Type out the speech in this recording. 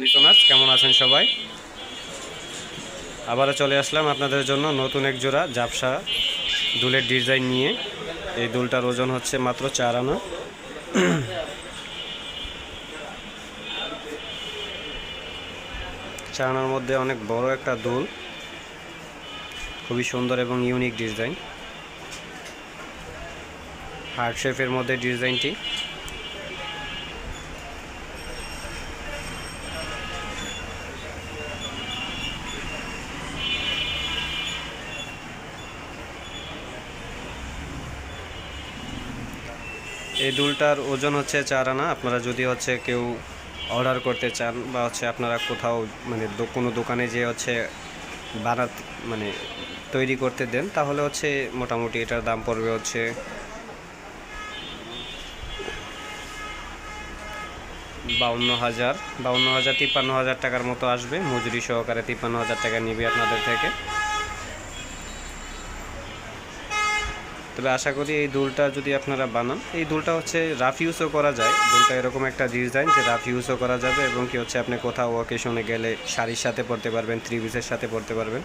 Listeners কেমন আছেন সবাই? আবারও চলে আসলাম আপনাদের জন্য নতুন এক জোড়া জাপসা দুলের ডিজাইন নিয়ে। এই দুলটার ওজন হচ্ছে মাত্র চার আনা। চার আনার মধ্যে অনেক বড় একটা দুল। খুবই সুন্দর এবং ইউনিক ডিজাইন হার্ট শেপের মধ্যে ডিজাইনটি। এই দুলটার ওজন হচ্ছে চার আনা। আপনারা যদি হচ্ছে কেউ অর্ডার করতে চান বা হচ্ছে আপনারা কোথাও মানে কোনো দোকানে যে হচ্ছে বানাত মানে তৈরি করতে দেন, তাহলে হচ্ছে মোটামুটি এটার দাম পড়বে হচ্ছে বাউন্ন হাজার। বাউন্ন হাজার, তিপ্পান্ন হাজার টাকার মতো আসবে। মজুরি সহকারে তিপ্পান্ন হাজার টাকা নিবে আপনাদের থেকে। তবে আশা করি এই দুলটা যদি আপনারা বানান, এই দুলটা হচ্ছে রাফ ইউজও করা যায়। দুলটা এরকম একটা ডিজাইন যে রাফ ইউজও করা যাবে এবং কি হচ্ছে আপনি কোথাও অকেশনে গেলে শাড়ির সাথে পরতে পারবেন থ্রি পিসের সাথে পরতে পারবেন।